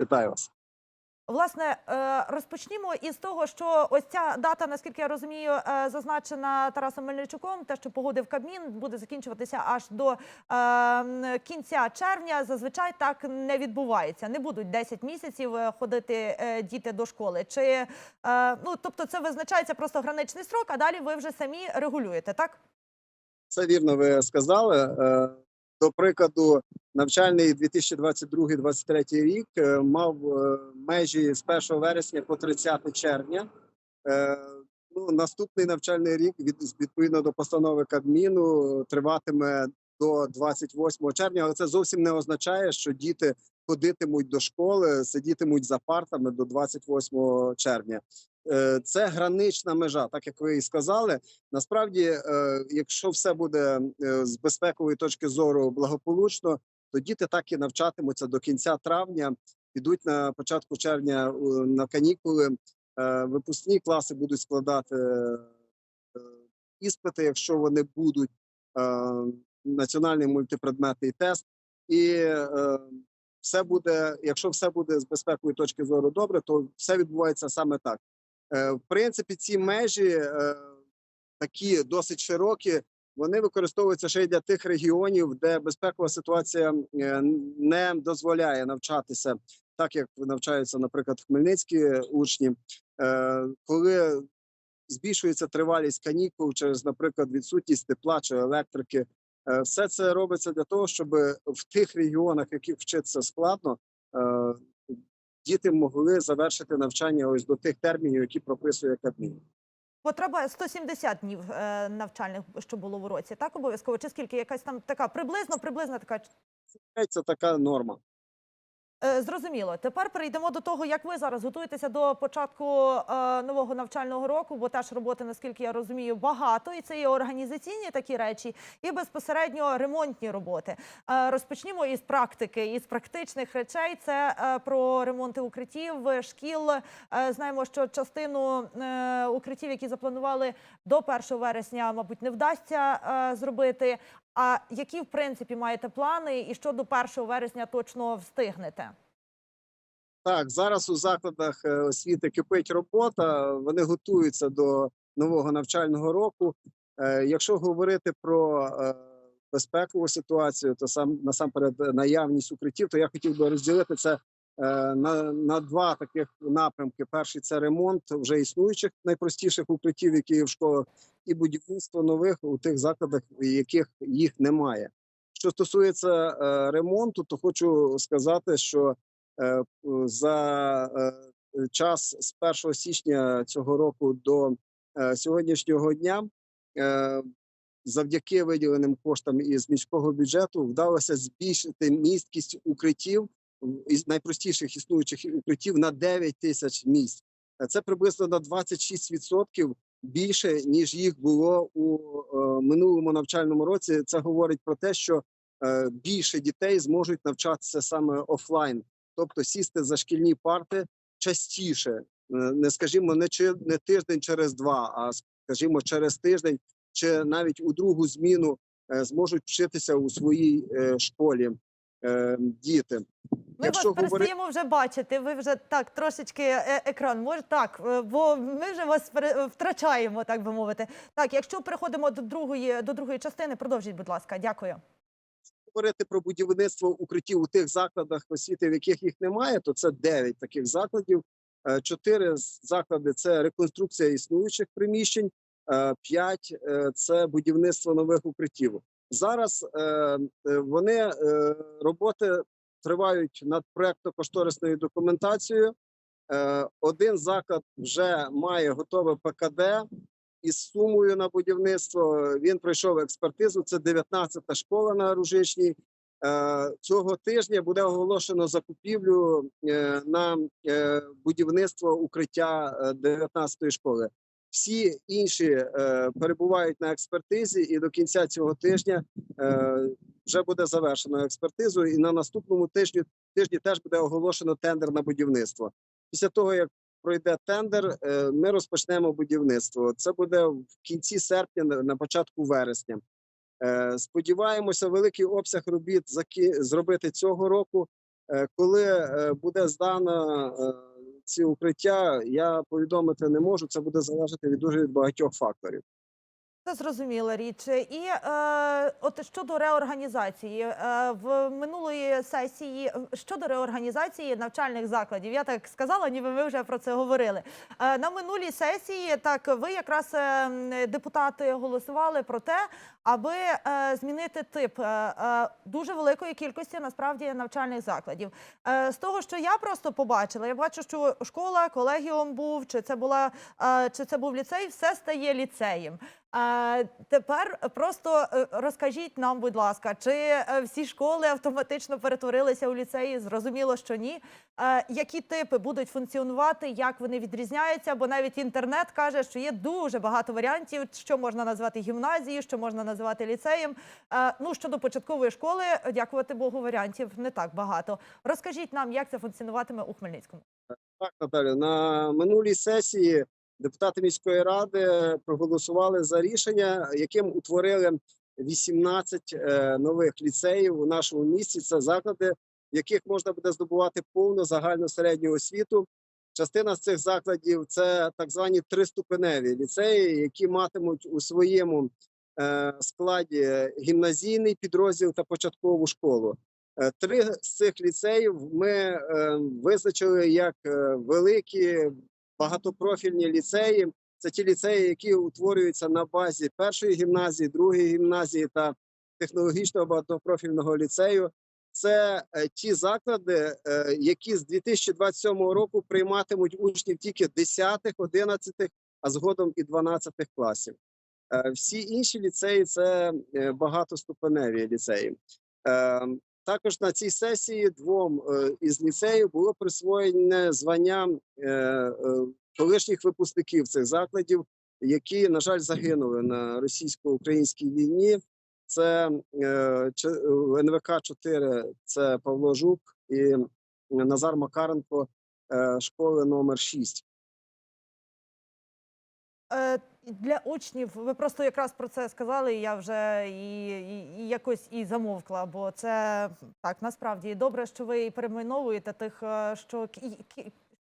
Вітаю вас. Власне, е, розпочнімо із того, що ось ця дата, наскільки я розумію, е, зазначена Тарасом Мельничуком, те, що погодив Кабмін, буде закінчуватися аж до е, кінця червня. Зазвичай так не відбувається. Не будуть 10 місяців ходити діти до школи. Чи ну тобто, це визначається просто граничний строк, а далі ви вже самі регулюєте, так? Це вірно ви сказали. До прикладу, навчальний 2022-2023 рік е, мав е, межі з 1 вересня по 30 червня. Е, Ну, наступний навчальний рік від відповідно до постанови Кабміну триватиме до 28 червня, але це зовсім не означає, що діти ходитимуть до школи, сидітимуть за партами до 28 червня. Е, Це гранична межа, так як ви і сказали. Насправді, е, якщо все буде е, з безпекової точки зору благополучно, то діти так і навчатимуться до кінця травня, підуть на початку червня на канікули. Випускні класи будуть складати іспити, якщо вони будуть національний мультипредметний тест, і все буде, якщо все буде з безпекової точки зору добре, то все відбувається саме так. Е, В принципі, ці межі е, такі досить широкі. Вони використовуються ще й для тих регіонів, де безпекова ситуація е, не дозволяє навчатися, так як навчаються, наприклад, Хмельницькі учні, коли збільшується тривалість канікул через, наприклад, відсутність тепла чи електрики. Е, Все це робиться для того, щоб в тих регіонах, які яких вчитися складно, е, діти могли завершити навчання ось до тих термінів, які прописує Кабмін. Бо треба 170 днів е, навчальних, що було в році, так обов'язково? Чи скільки якась там така приблизно, приблизно така Це така норма. Е, Зрозуміло. Тепер перейдемо до того, як ви зараз готуєтеся до початку е, нового навчального року, бо теж роботи, наскільки я розумію, багато, і це і організаційні такі речі, і безпосередньо ремонтні роботи. Е, розпочнімо із практики, із практичних речей. Це про ремонти укриттів, шкіл. Знаємо, що частину укриттів, які запланували до 1 вересня, мабуть, не вдасться зробити. А які в принципі маєте плани, і що до 1 вересня точно встигнете? Так, зараз у закладах е, освіти кипить робота. Вони готуються до нового навчального року. Е, Якщо говорити про е, безпекову ситуацію, то сам насамперед наявність укриттів, то я хотів би розділити це на, на два таких напрямки: перший це ремонт вже існуючих найпростіших укриттів, які є в школах, і будівництво нових у тих закладах, в яких їх немає. Що стосується е, ремонту, то хочу сказати, що е, за е, час з 1 січня цього року до е, сьогоднішнього дня, е, завдяки виділеним коштам із міського бюджету, вдалося збільшити місткість укриттів із найпростіших існуючих укриттів на 9 тисяч місць. Е, Це приблизно на 26% більше ніж їх було у е, минулому навчальному році. Це говорить про те, що е, більше дітей зможуть навчатися саме офлайн тобто сісти за шкільні парти частіше, не скажімо, не чи не тиждень через два, а скажімо, через тиждень, чи навіть у другу зміну зможуть вчитися у своїй школі діти. Ми вас перестаємо вже бачити. Ви вже так трошечки е, екран. Може так, е, бо ми вже вас пере- втрачаємо, так би мовити. Так, якщо переходимо до другої до другої частини, продовжіть, будь ласка, дякую. говорити про будівництво укриттів у тих закладах освіти, в яких їх немає, то це 9 таких закладів. Е, Чотири заклади це реконструкція існуючих приміщень, е, п'ять е, це будівництво нових укриттів. Зараз е, е, вони е, роботи тривають над проектно-кошторисною документацією. Е, Один заклад вже має готове ПКД із сумою на будівництво. Він пройшов експертизу. Це 19-та школа на Ружичній. Е, Цього тижня буде оголошено закупівлю е, на будівництво укриття е, 19-ї школи. Всі інші е, перебувають на експертизі, і до кінця цього тижня е, вже буде завершено експертизу. І на наступному тижні тижні теж буде оголошено тендер на будівництво. Після того як пройде тендер, е, ми розпочнемо будівництво. Це буде в кінці серпня, на- початку вересня. Е, Сподіваємося, великий обсяг робіт заки... зробити цього року. Е, Коли е, буде здано е, ці укриття, я повідомити не можу. Це буде залежати від дуже від багатьох факторів. Це зрозуміла річ. І е, от щодо реорганізації е, в минулої сесії е, щодо реорганізації навчальних закладів, я так сказала, ніби ми вже про це говорили. Е, на минулій сесії так ви якраз е, депутати голосували про те, аби е, змінити тип е, е, дуже великої кількості насправді навчальних закладів. Е, з того, що я просто побачила, я бачу, що школа, колегіум був, чи це була е, чи це був ліцей, все стає ліцеєм. Тепер просто е, розкажіть нам, будь ласка, чи е, всі школи автоматично перетворилися у ліцеї? Зрозуміло, що ні. Е, які типи будуть функціонувати, як вони відрізняються? Бо навіть інтернет каже, що є дуже багато варіантів, що можна назвати гімназією, що можна назвати ліцеєм. Ну щодо початкової школи, дякувати Богу, варіантів не так багато. Розкажіть нам, як це функціонуватиме у Хмельницькому. Так, Наталю, на минулій сесії депутати міської ради проголосували за рішення, яким утворили 18 е, нових ліцеїв у нашому місті. Це заклади, в яких можна буде здобувати повну загальну середню освіту. Частина з цих закладів це так звані триступеневі ліцеї, які матимуть у своєму е, складі гімназійний підрозділ та початкову школу. Е, Три з цих ліцеїв ми визначили як великі багатопрофільні ліцеї. Це ті ліцеї, які утворюються на базі першої гімназії, другої гімназії та технологічного багатопрофільного ліцею. Це е, ті заклади, е, які з 2027 року прийматимуть учнів тільки 10, 11, а згодом і 12 класів. Е, Всі інші ліцеї це багатоступеневі ліцеї. Також на цій сесії двом е, із ліцеїв було присвоєне звання е, е, колишніх випускників цих закладів, які, на жаль, загинули на російсько-українській війні. Це НВК 4 це Павло Жук і Назар Макаренко школи номер 6. Для учнів ви просто якраз про це сказали. і Я вже і, і, і якось і замовкла, бо це так насправді і добре, що ви і перейменовуєте тих, е, що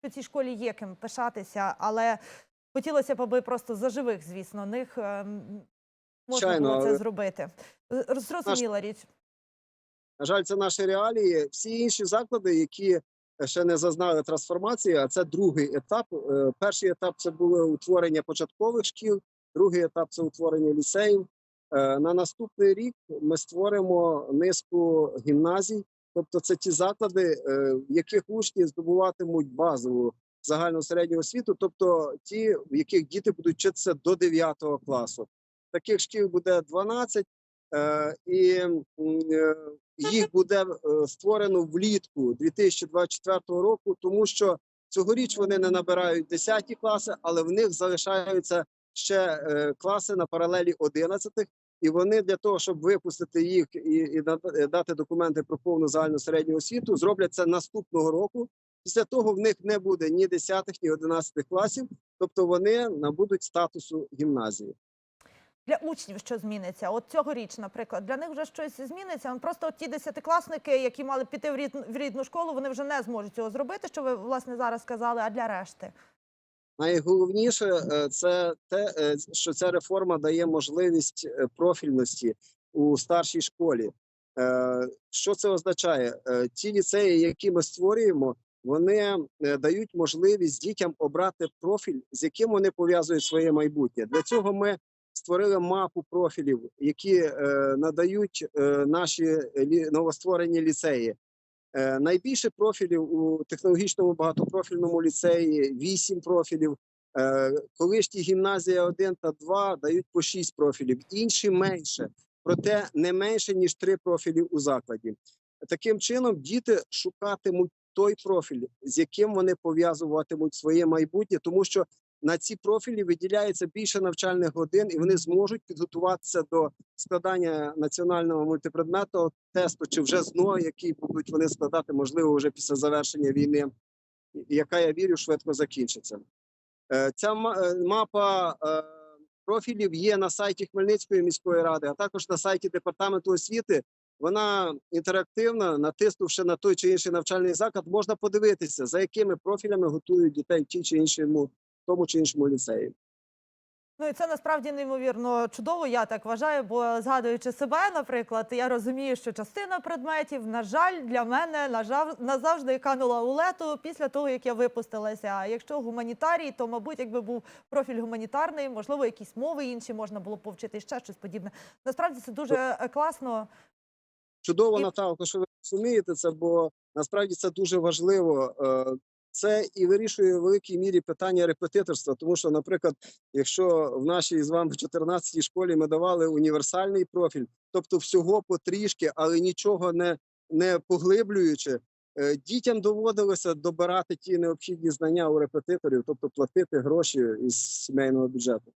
що цій школі є ким пишатися, але хотілося б, аби просто за живих, звісно, них е, можна Звичайно, було це але- зробити. Зрозуміла річ. На жаль, це наші реалії. Всі інші заклади, які ще не зазнали трансформації, а це другий етап. Е, Перший етап це було утворення початкових шкіл, другий етап це утворення ліцеїв. Е, На наступний рік ми створимо низку гімназій, тобто це ті заклади, е, в яких учні здобуватимуть базову загальну середню освіту, тобто ті, в яких діти будуть вчитися до 9 класу. Таких шкіл буде 12, е, і е, їх буде е, створено влітку 2024 року, тому що цьогоріч вони не набирають 10 класи, але в них залишаються ще е, класи на паралелі 11 і вони для того, щоб випустити їх і, і е, дати документи про повну загальну середню освіту, зроблять це наступного року. Після того в них не буде ні 10, ні 11 класів, тобто вони набудуть статусу гімназії. Для учнів що зміниться? От цьогоріч, наприклад, для них вже щось зміниться. Просто от ті десятикласники, які мали піти в рідну, в рідну школу, вони вже не зможуть цього зробити, що ви власне зараз сказали. А для решти Найголовніше е, це те, е, що ця реформа дає можливість е, профільності у старшій школі. Що це означає? Ті ліцеї, які ми створюємо, вони дають можливість дітям обрати профіль, з яким вони пов'язують своє майбутнє. Для цього ми створили мапу профілів, які е, надають е, наші новостворені ліцеї. Е, Найбільше профілів у технологічному багатопрофільному ліцеї 8 профілів. Колишні гімназія 1 та 2 дають по 6 профілів, інші менше, проте не менше ніж 3 профілі у закладі. Таким чином, діти шукатимуть той профіль, з яким вони пов'язуватимуть своє майбутнє, тому що на ці профілі виділяється більше навчальних годин, і вони зможуть підготуватися до складання національного мультипредметного тесту, чи вже ЗНО, який будуть вони складати, можливо, вже після завершення війни, яка я вірю, швидко закінчиться. Е, Ця е, мапа е, профілів є на сайті Хмельницької міської ради, а також на сайті департаменту освіти. вона інтерактивна. Натиснувши на той чи інший навчальний заклад, можна подивитися, за якими профілями готують дітей в тій чи іншому, тому чи іншому ліцеї. Ну і це насправді неймовірно чудово. Я так вважаю, бо згадуючи себе, наприклад, я розумію, що частина предметів, на жаль, для мене нажав- назавжди канула у лету після того, як я випустилася. А якщо гуманітарій, то мабуть, якби був профіль гуманітарний, можливо, якісь мови інші можна було б повчити ще щось подібне. Насправді це дуже е, класно. Чудово, І- Наталко, що ви розумієте це, бо насправді це дуже важливо. Це і вирішує в великій мірі питання репетиторства, тому що, наприклад, якщо в нашій з вами 14-й школі ми давали універсальний профіль, тобто всього потрішки, але нічого не, не поглиблюючи, е, дітям доводилося добирати ті необхідні знання у репетиторів, тобто платити гроші із сімейного бюджету.